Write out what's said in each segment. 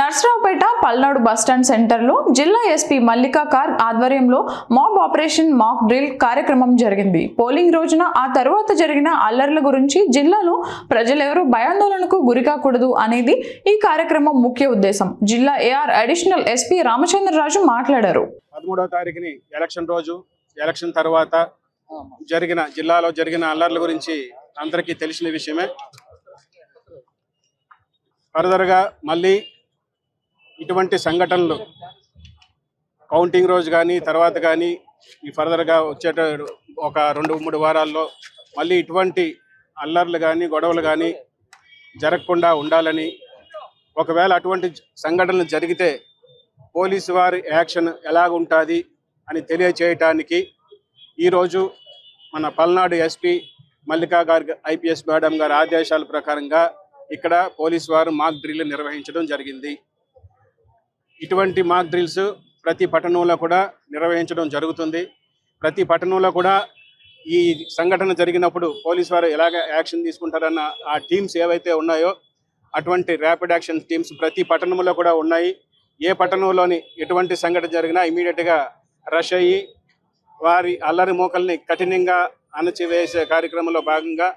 Narasaraopet Palnadu bus stand సెంటర్లో జిల్లా SP Mallika కార్ ఆధ్వర్యంలో మాబ్ ఆపరేషన్ మాక్ డ్రిల్ కార్యక్రమం జరిగింది. పోలింగ్ రోజున ఆ తర్వాత జరిగిన అల్లర్ల గురించి జిల్లాలో ప్రజలెవరూ భయాందోళనకు గురికాకూడదు అనేది ఈ కార్యక్రమం ముఖ్య ఉద్దేశం. జిల్లా ఏఆర్ అడిషనల్ ఎస్పీ రామచంద్రరాజు మాట్లాడారు. పదమూడవ తారీఖుని ఎలక్షన్ రోజు ఎలక్షన్ తర్వాత జరిగిన జిల్లాలో జరిగిన అల్లర్ల గురించి అందరికీ తెలిసిన విషయమే. ఫర్దర్గా మళ్ళీ ఇటువంటి సంఘటనలు. కౌంటింగ్ రోజు కానీ తర్వాత కానీ ఈ ఫర్దర్గా వచ్చేట ఒక రెండు మూడు వారాల్లో మళ్ళీ ఇటువంటి అల్లర్లు కానీ గొడవలు కానీ జరగకుండా ఉండాలని ఒకవేళ అటువంటి సంఘటనలు జరిగితే పోలీసు వారి యాక్షన్ ఎలాగ ఉంటుంది అని తెలియచేయటానికి ఈరోజు మన పల్నాడు ఎస్పీ మల్లికా గారి ఐపీఎస్ మేడం గారి ఆదేశాల ప్రకారంగా ఇక్కడ పోలీసు వారు మాక్ డ్రిల్ నిర్వహించడం జరిగింది. ఇటువంటి మాక్ డ్రిల్స్ ప్రతి పట్టణంలో కూడా నిర్వహించడం జరుగుతుంది. ప్రతి పట్టణంలో కూడా ఈ సంఘటన జరిగినప్పుడు పోలీస్ వారు ఎలాగ యాక్షన్ తీసుకుంటారన్న ఆ టీమ్స్ ఏవైతే ఉన్నాయో అటువంటి ర్యాపిడ్ యాక్షన్ టీమ్స్ ప్రతి పట్టణంలో కూడా ఉన్నాయి. ఏ పట్టణంలోని ఎటువంటి సంఘటన జరిగినా ఇమీడియట్గా రష్ అయ్యి వారి అల్లరి మూకల్ని కఠినంగా అణచివేసే కార్యక్రమంలో భాగంగా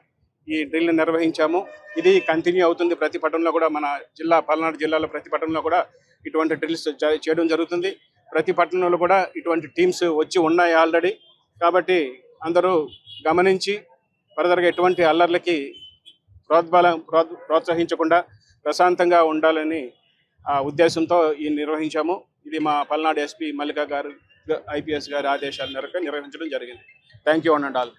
ఈ డ్రిల్ నిర్వహించాము. ఇది కంటిన్యూ అవుతుంది. ప్రతి పట్టణంలో కూడా మన జిల్లా పల్నాడు జిల్లాలో ప్రతి పట్టణంలో కూడా ఇటువంటి డ్రిల్స్ జ- చేయడం జరుగుతుంది. ప్రతి పట్టణంలో కూడా ఇటువంటి టీమ్స్ వచ్చి ఉన్నాయి ఆల్రెడీ. కాబట్టి అందరూ గమనించి ఫర్దర్గా ఎటువంటి అల్లర్లకి ప్రోద్బలం ప్రోద్- ప్రోత్సహించకుండా ప్రశాంతంగా ఉండాలని ఆ ఉద్దేశంతో ఈ నిర్వహించాము. ఇది మా పల్నాడు ఎస్పీ మల్లిక గారు ఐపీఎస్ గారి ఆదేశాల మేరకు నిర్వహించడం జరిగింది. Thank you and all.